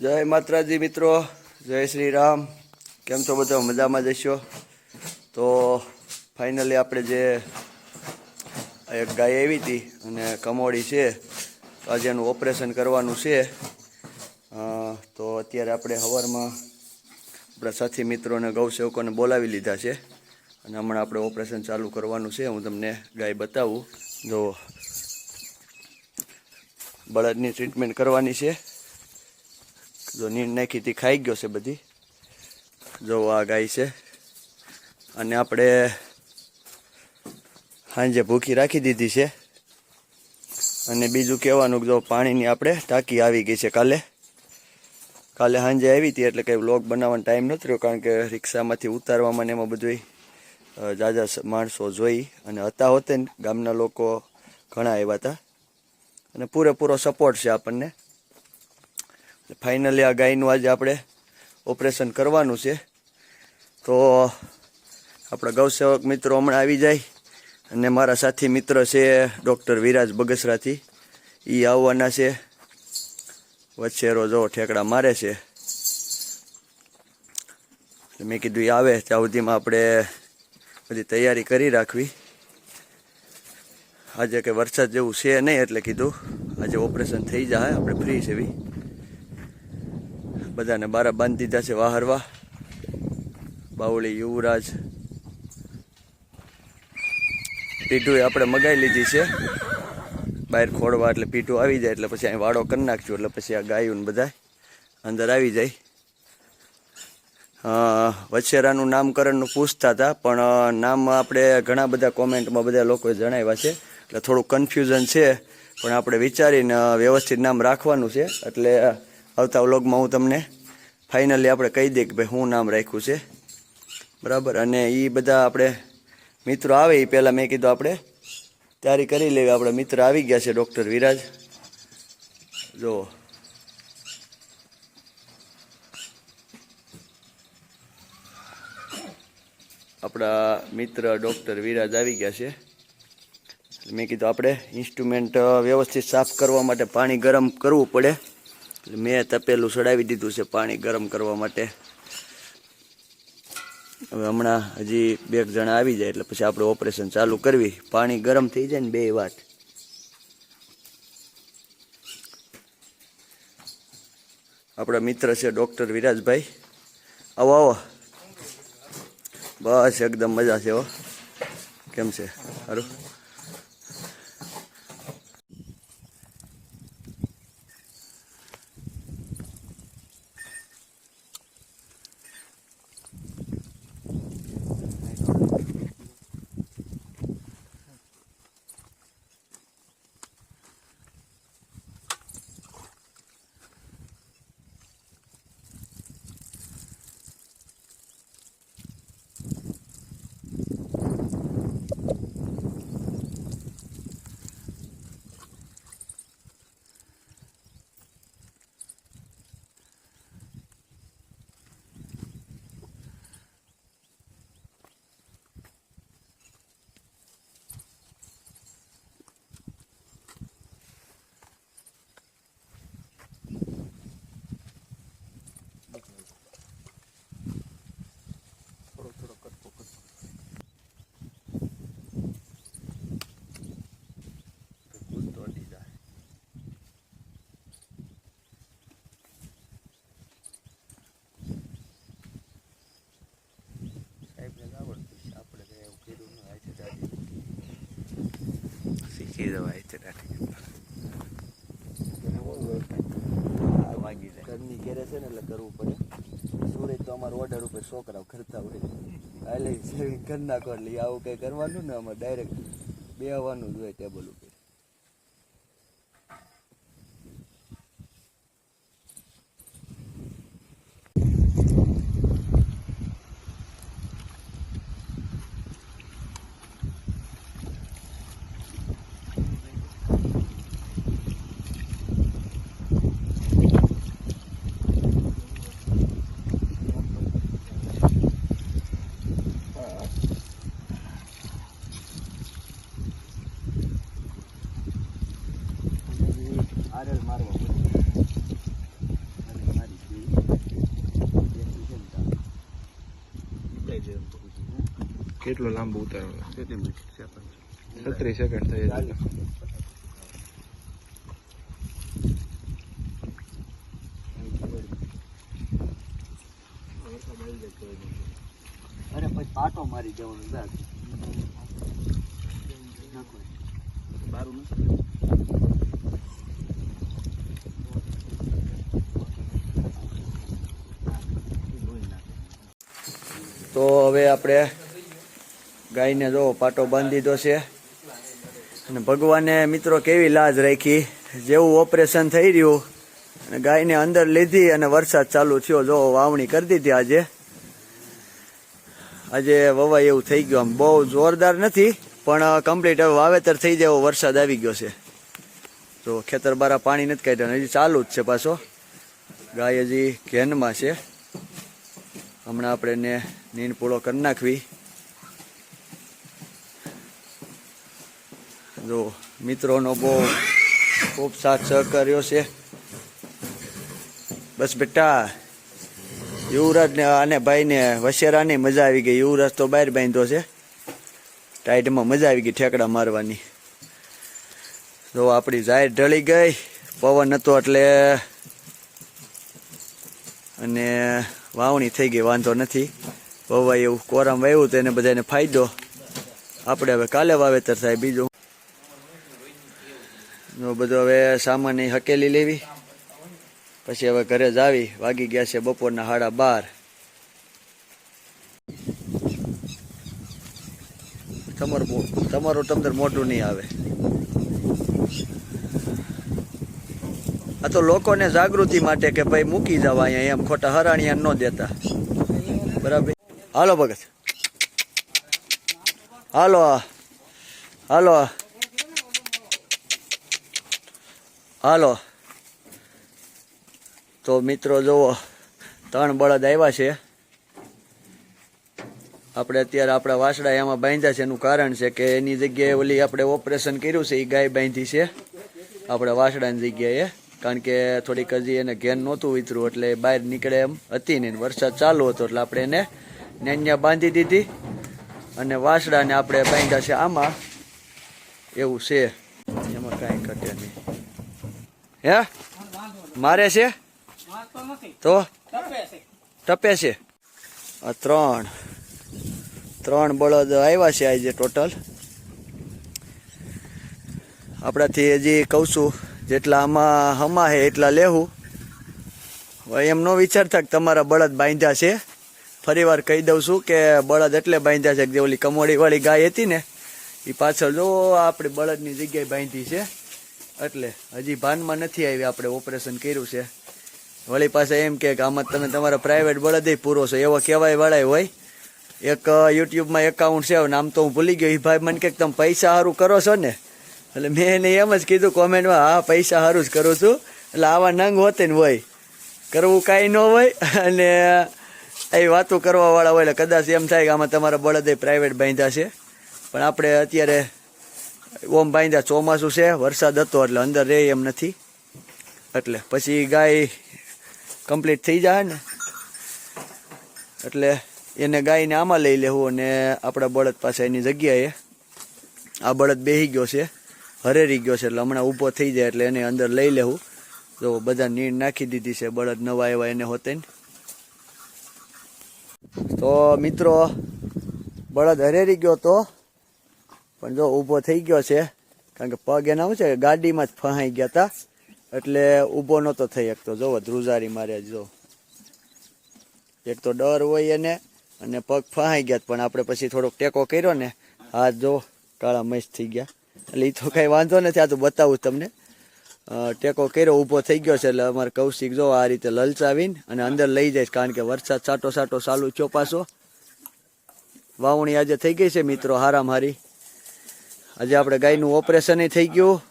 જય માતાજી મિત્રો, જય શ્રી રામ. કેમ છો બધા? મજામાં જશો તો ફાઇનલી આપણે જે એક ગાય આવી હતી અને કમોડી છે, તો આજે એનું ઓપરેશન કરવાનું છે. તો અત્યારે આપણે સવારમાં આપણા સાથી મિત્રોને ગૌસેવકોને બોલાવી લીધા છે. અને હમણાં આપણે ઓપરેશન ચાલુ કરવાનું છે. હું તમને ગાય બતાવું. જો બળદની ટ્રીટમેન્ટ કરવાની છે. જો નીર નાખી ખાઈ ગયો છે બધી. જો આ ગાય છે. અને આપણે સાંજે ભૂખી રાખી દીધી છે. અને બીજું કહેવાનું, જો પાણીની આપણે ટાંકી આવી ગઈ છે કાલે. કાલે સાંજે આવી હતી, એટલે કંઈ વ્લોગ બનાવવાનો ટાઈમ નહોતો રહ્યો, કારણ કે રિક્ષામાંથી ઉતારવામાં ને એમાં બધું જાજા માણસો જોઈ અને હતા હોતે ને ગામના લોકો ઘણા આવ્યા હતા. અને પૂરેપૂરો સપોર્ટ છે આપણને. ફાઇનલી આ ગાયનું આજે આપણે ઓપરેશન કરવાનું છે. તો આપણા ગૌસેવક મિત્રો હમણાં આવી જાય અને મારા સાથી મિત્ર છે ડૉક્ટર વિરાજ બગસરાથી. એ આવવાના છે. વચ્ચેરો જો ઠેકડા મારે છે. મેં કીધું એ આવે, ત્યાં સુધીમાં આપણે બધી તૈયારી કરી રાખવી. આજે કે વરસાદ જેવું છે નહીં એટલે કીધું. આજે ઓપરેશન થઈ જાય, આપણે ફ્રી છે બધાને બારા બાંધી દીધા છે વાહરવા બાવળી યુવરાજ. પીઠું આપણે મગાવી લીધી છે. બહાર ખોડવા એટલે પીઠું આવી જાય એટલે પછી અહીં વાડો કરી નાખજો એટલે પછી આ ગાયું બધા અંદર આવી જાય. વછેરાનું નામકરણનું પૂછતા હતા, પણ નામ આપણે ઘણા બધા કોમેન્ટમાં બધા લોકોએ જણાવ્યા છે. એટલે થોડું કન્ફ્યુઝન છે, પણ આપણે વિચારીને વ્યવસ્થિત નામ રાખવાનું છે. એટલે આવતા વ્લોગમાં હું તમને ફાઇનલી આપણે કહી દઈએ કે ભાઈ શું નામ રાખ્યું છે. બરાબર? અને એ બધા આપણે મિત્રો આવે એ પહેલાં મેં કીધું આપણે તૈયારી કરી લેવી. આપણા મિત્ર આવી ગયા છે ડૉક્ટર વિરાજ. જો. આપણા મિત્ર ડૉક્ટર વિરાજ આવી ગયા છે. મેં કીધું આપણે ઇન્સ્ટ્રુમેન્ટ વ્યવસ્થિત સાફ કરવા માટે પાણી ગરમ કરવું પડે. મેં તપેલું ચડાવી દીધું છે પાણી ગરમ કરવા માટે. હવે હમણાં હજી બે જણા આવી જાય એટલે પછી આપણે ઓપરેશન ચાલુ કરવી. પાણી ગરમ થઈ જાય ને બે વાત. આપણા મિત્ર છે ડૉક્ટર વિરાજભાઈ. આવો આવો. બસ, એકદમ મજા છે હો. કેમ છે? સારું શીખી જવાય છે ઘરની ઘેરે છે ને એટલે કરવું પડે. સુરજ તો અમારો ઓર્ડર ઉપર છોકરાઓ કરતા હોય. એટલે સેવિંગ કરી નાખો એટલે આવું કંઈ કરવાનું ને અમારે ડાયરેક્ટ બેહવાનું જ હોય ટેબલ ઉપર. કેટલો લાંબો ઉતારો કેટલી મિનિટ સેકન્ડ છત્રીસ સેકન્ડ થઈ જાય. અરે પછી પાટો મારી જવાનું દાદ બારું તો હવે આપણે ગાયને જો પાટો બાંધી દીધો છે. અને ભગવાને મિત્રો કેવી લાજ રાખી? જેવું ઓપરેશન થઈ રહ્યું, અને ગાયને અંદર લીધી અને વરસાદ ચાલુ થયો. જો વાવણી કરી દીધી આજે. આજે વવાય એવું થઈ ગયું આમ. બહુ જોરદાર નથી, પણ કમ્પ્લીટ હવે વાવેતર થઈ જાય એવો વરસાદ આવી ગયો છે. તો ખેતર બારા પાણી નથી કાઢ્યા હજી ચાલુ જ છે પાછો. ગાય હજી ઘેનમાં છે. હમણાં આપણે એને નીંદ પૂળો કરી નાખવી. જો મિત્રોનો બહુ ખૂબ સાથ સહકાર્યો છે. બસ બેટા યુવરાજ ને અને ભાઈને વસેરાની મજા આવી ગઈ. યુવરાજ તો બહાર બાંધ્યો છે. ટાઈટમાં મજા આવી ગઈ ઠેકડા મારવાની. તો આપણી જાહેર ઢળી ગઈ. પવન હતો એટલે અને વાવણી થઈ ગઈ, વાંધો નથી. વવાય એવું કોરામ વાવ્યું તો એને બધાને ફાયદો. આપણે હવે કાલે વાવેતર થાય, બીજું નો બધો હવે સામાન હકેલી લેવી. પછી હવે ઘરે જ આવી, વાગી ગયા છે બપોરના સાડા બાર. તમારું તમારું તમને મોટું નહીં આવે. આ તો લોકોને જાગૃતિ માટે કે ભાઈ મૂકી જવા અહીંયા એમ, ખોટા હરાણિયા ન દેતા. બરાબર? હાલો ભગત. હાલો હાલો. હાલો. તો મિત્રો જુઓ, ત્રણ બળદ આવ્યા છે. આપણે અત્યારે આપણા વાસડા એમાં બાંધ્યા છે. એનું કારણ છે કે એની જગ્યાએ ઓલી આપણે ઓપરેશન કર્યું છે એ ગાય બાંધી છે. આપણે વાસડાની જગ્યાએ. કારણ કે થોડીક હજી એને ઘેન નહોતું વિતરું, એટલે બહાર નીકળે એમ હતી નહીં વરસાદ ચાલુ હતો, એટલે આપણે એને નેન્યા બાંધી દીધી. અને વાસડાને આપણે બાંધ્યા છે આમાં. એવું છે. એમાં કાંઈ ઘટે નહીં. હે? મારે છે? તો? ટપે છે. ત્રણ. ત્રણ બળદ આવ્યા છે આજે ટોટલ. આપણાથી હજી કહું છું, જેટલા આમાં હમા હે એટલા લેવું એમ ન વિચારતા કે તમારા બળદ બાંધ્યા છે. ફરી વાર કહી દઉં છું કે બળદ એટલે બાંધ્યા છે કે જે ઓલી કમોડીવાળી ગાય હતી ને એ પાછળ જો આપણી બળદની જગ્યાએ બાંધી છે. એટલે હજી ભાનમાં નથી આવી, આપણે ઓપરેશન કર્યું છે. વળી પાસે એમ કે આમાં તમે તમારા પ્રાઇવેટ બળદે પૂરો છો, એવો કહેવાય વાળાય હોય. એક યુટ્યુબમાં એકાઉન્ટ છે નામ તો હું ભૂલી ગયો એ ભાઈ મને કે તમે પૈસા સારું કરો છો ને? એટલે મેં એને એમ જ કીધું કોમેન્ટમાં હા, પૈસા સારું જ કરું છું. એટલે આવા નંગ હોતે ને હોય. કરવું કાંઈ ન હોય, અને એ વાતો કરવાવાળા હોય, એટલે કદાચ એમ થાય કે આમાં તમારા બળદે પ્રાઇવેટ બાંધ્યા છે. પણ આપણે અત્યારે ઓમ બાંધ્યા ચોમાસું છે, વરસાદ હતો એટલે અંદર રહે એમ નથી. એટલે પછી ગાય કમ્પ્લીટ થઈ જાય ને. એટલે એને ગાયને આમાં લઈ લેવું અને આપણા બળદ પાસે એની જગ્યાએ આ બળદ બેહી ગયો છે, હરેરી ગયો છે, એટલે હમણાં ઊભો થઈ જાય એટલે એને અંદર લઈ લેવું. જો બધા નીર નાખી દીધી છે, બળદ નવા એવા એને હોતે તો મિત્રો, બળદ હરેરી ગયો તો પણ જો ઊભો થઈ ગયો છે, કારણ કે પગ એના શું છે, ગાડીમાં જ ફહાઈ ગયા હતા એટલે ઊભો નહોતો થઈ શકતો. જોવો, ધ્રુજારી મારે જો એક તો ડર હોય એને અને પગ ફહાઈ ગયા પણ આપણે પછી થોડોક ટેકો કર્યો ને, હાથ જો કાળા મસ્ત થઈ ગયા. એટલે એ તો કાંઈ વાંધો નથી, આ તો બતાવું તમને. ટેકો કર્યો, ઊભો થઈ ગયો છે, એટલે અમારે કૌશિક જો આ રીતે લલચાવીને અને અંદર લઈ જાય કારણ કે વરસાદ સાટો સાટો ચાલુ ચોપાસો વાવણી આજે થઈ ગઈ છે, મિત્રો હારામ હારી આજે આપણે ગાયનું ઓપરેશન થઈ ગયું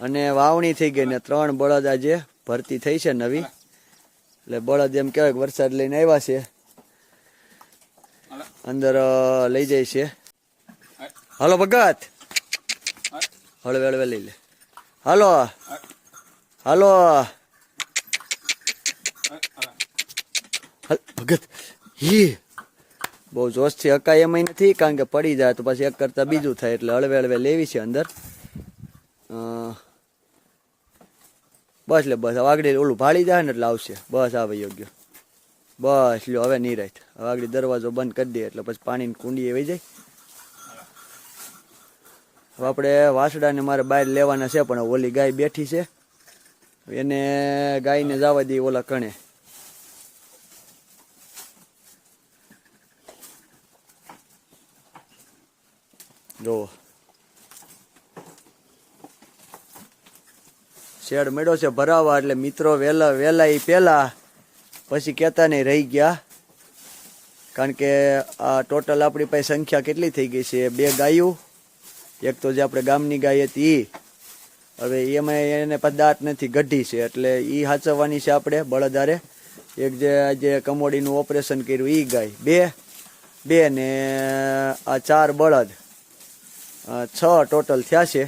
અને વાવણી થઈ ગઈ ને ત્રણ બળદ આજે ભરતી થઈ છે નવી. એટલે બળદ એમ કહેવાય વરસાદ લઈને આવ્યા છે. અંદર લઈ જાય છે. હાલો ભગત. હળવે હળવે લઈ લે. હાલો. હાલો, ભગત. હી. બહુ જોશથી હકાય એમ નથી, કારણ કે પડી જાય તો પછી એક કરતાં બીજું થાય, એટલે હળવે હળવે લેવી છે અંદર. બસ એટલે બસ હવે આગળ ઓલું ભાળી જાય ને એટલે આવશે. બસ, આવે યોગ્ય. બસ, લ્યો, હવે નિરાય હવે આગળ દરવાજો બંધ કરી દઈએ, એટલે પછી પાણીની કુંડી એવી જાય. હવે આપણે વાસડાને મારે બહાર લેવાના છે, પણ ઓલી ગાય બેઠી છે. એને ગાયને જવા દઈએ ઓલા કણે. જો. શેડ મેળો છે ભરાવા, એટલે મિત્રો વહેલા વહેલા એ પહેલા, પછી કહેતા નહીં રહી ગયા. કારણ કે આ ટોટલ આપણી પાસે સંખ્યા કેટલી થઈ ગઈ છે? બે ગાયું, એક તો જે આપણે ગામની ગાય હતી હવે એમાં એને પદાર્થ નથી, ગઢી છે. એટલે એ હાચવવાની છે આપણે બળદારે એક જે આજે કમોડીનું ઓપરેશન કર્યું એ ગાય. બે બે ને આ ચાર બળદ. છ ટોટલ થયા છે.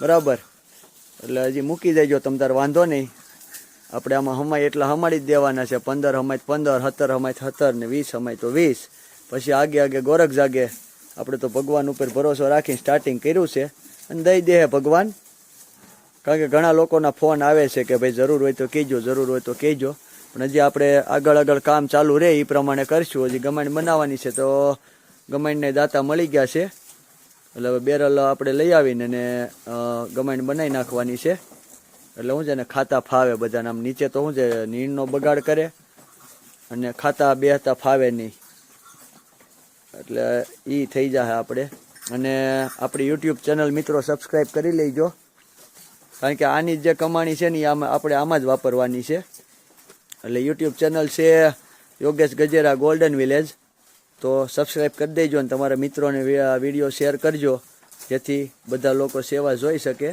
બરાબર. એટલે હજી મૂકી દેજો, તમ તાર વાંધો નહીં. આપણે આમાં હમાય એટલા હમાડી જ દેવાના છે. પંદર હમાય પંદર, સત્તર હમાય સત્તર ને વીસ હમાય તો વીસ. પછી આગે આગે ગોરખ જાગે. આપણે તો ભગવાન ઉપર ભરોસો રાખીને સ્ટાર્ટિંગ કર્યું છે. અને દઈ દે ભગવાન. કારણ કે ઘણા લોકોના ફોન આવે છે કે ભાઈ જરૂર હોય તો કહેજો, જરૂર હોય તો કહેજો. પણ હજી આપણે આગળ આગળ કામ ચાલુ રહે એ પ્રમાણે કરશું. હજી ગમાણ બનાવવાની છે તો ગમાણને દાતા મળી ગયા છે. એટલે હવે બેરલ આપણે લઈ આવીને અને ગમાઈને બનાવી નાખવાની છે. એટલે શું છે ને ખાતા ફાવે બધાને. આમ નીચે તો શું છે, નીણનો બગાડ કરે અને ખાતા બેહતા ફાવે નહીં. એટલે એ થઈ જાય આપણે. અને આપણી યુટ્યુબ ચેનલ મિત્રો સબસ્ક્રાઈબ કરી લેજો. કારણ કે આની જે કમાણી છે ને એ આપણે આમાં જ વાપરવાની છે. એટલે યુટ્યુબ ચેનલ છે યોગેશ ગજેરા ગોલ્ડન વિલેજ તો સબસ્ક્રાઈબ કરી દેજો અને તમારા મિત્રોને વીડિયો શેર કરજો, જેથી બધા લોકો સેવા જોઈ શકે.